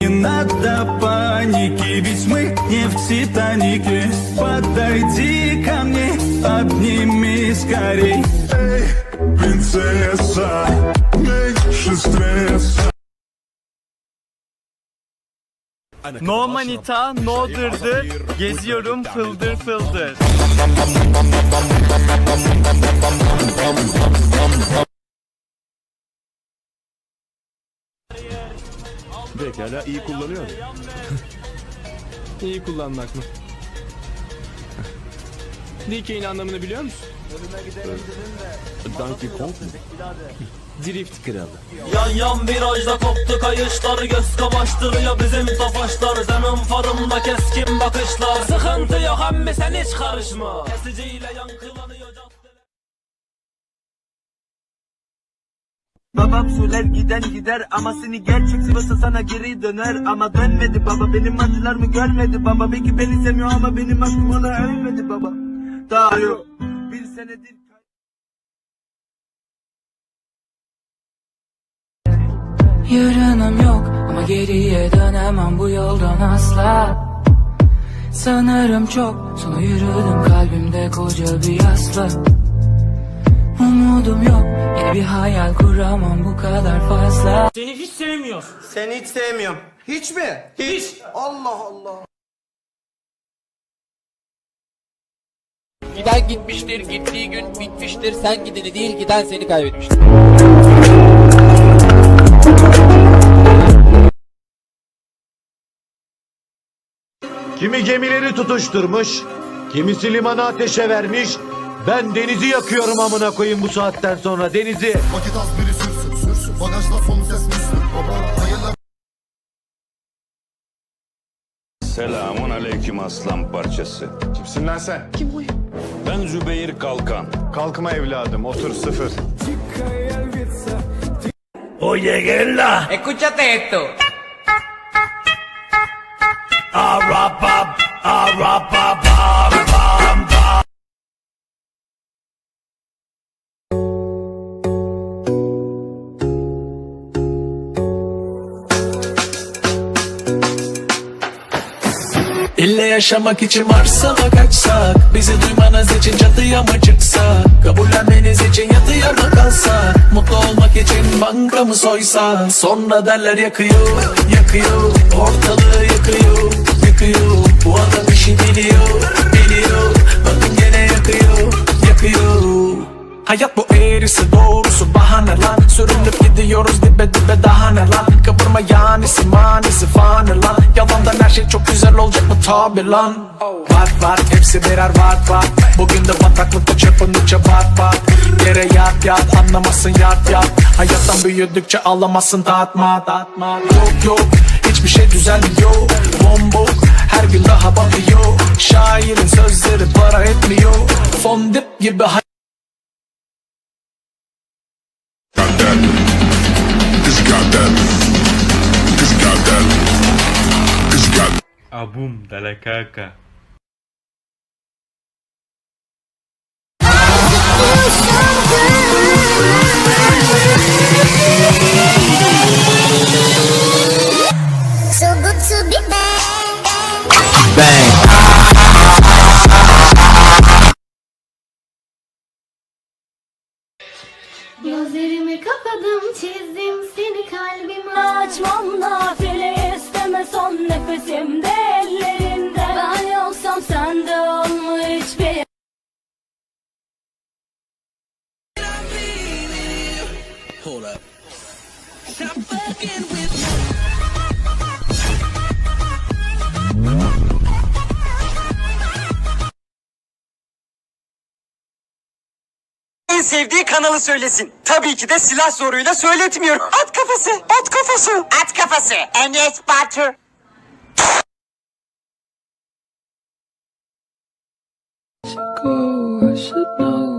Не надо паники, ведь мы не в Титанике. Подойди ко мне, обними скорей. Эй, принцесса, меньше стресс No manita, no dırdır, geziyorum fıldır fıldır. Pekala iyi kullanıyor. İyi kullanmak mı? DK'nin anlamını biliyor musun? Donkey Kong mu? Drift. Kralı. Yan yan virajda koptu kayışlar Göz kamaştırıyor bizim tofaşlar Canım farımda keskin bakışlar. Sıkıntı yok emmi sen hiç karışma. Kesiciyle yankılanıyor Babam söyler giden gider ama seni gerçek Sivas'a sana geri döner. Ama dönmedi baba benim acılarımı görmedi baba. Belki beni sevmiyor ama benim aşkım ona ölmedi baba daha yok bir senedir Yarınım yok ama geriye dönemem bu yoldan asla. Sanırım çok sonra yürüdüm kalbimde koca bir yasla Umudum yok yine bir hayal kuramam bu kadar fazla. Seni hiç sevmiyor. Seni hiç sevmiyorum. Hiç mi? Hiç. Allah Allah Giden gitmiştir, gittiği gün bitmiştir. Sen gideni değil, giden seni kaybetmiştir. Kimi gemileri tutuşturmuş, kimisi limanı ateşe vermiş. Ben denizi yakıyorum amına koyayım bu saatten sonra denizi. Vakit az biri sürsün sürsün Bagajda son ses müslüm hayırlı Selamun aleyküm aslan parçası. Kimsin lan sen? Kim bu? Ben Zübeyir Kalkan. Kalkma evladım otur sıfır Escúchate esto. İlle yaşamak için varsa mı kaçsak. Bizi duymanız için çatıya mı çıksak? Kabullenmeniz için yatıya mı kalsak? Mutlu olmak için banka mı soysak? Sonra derler yakıyor, yakıyor. Ortalığı yakıyor, yakıyor. Bu adam işi biliyor, biliyor. Bakın gene yakıyor, yakıyor. Hayat bu eğrisi doğrusu bahane lan. Sürünüp gidiyoruz dibe dibe daha ne lan Kıvırma yanisi manisi fani lan. Yalandan her şey çok güzel olacak mı tabi lan? Var var hepsi birer vaat vaat Bugün de bataklıkta çırpındıkça bat bat. Yere yat yat anlamasın yat yat. Hayattan büyüdükçe alamazsın dağıtma dağıtma Yok yok hiçbir şey düzelmiyor. Bombok her gün daha batıyor Şairin sözleri para etmiyor. Fondip gibi Abum dalakaka. So good to be back. Gözlerimi kapadım çizdim seni kalbime Açmam nafile isteme son nefesimde En sevdiği kanalı söylesin. Tabii ki de silah zoruyla söyletmiyorum. At kafası, at kafası. At kafası. Enes Batur. Go, I should know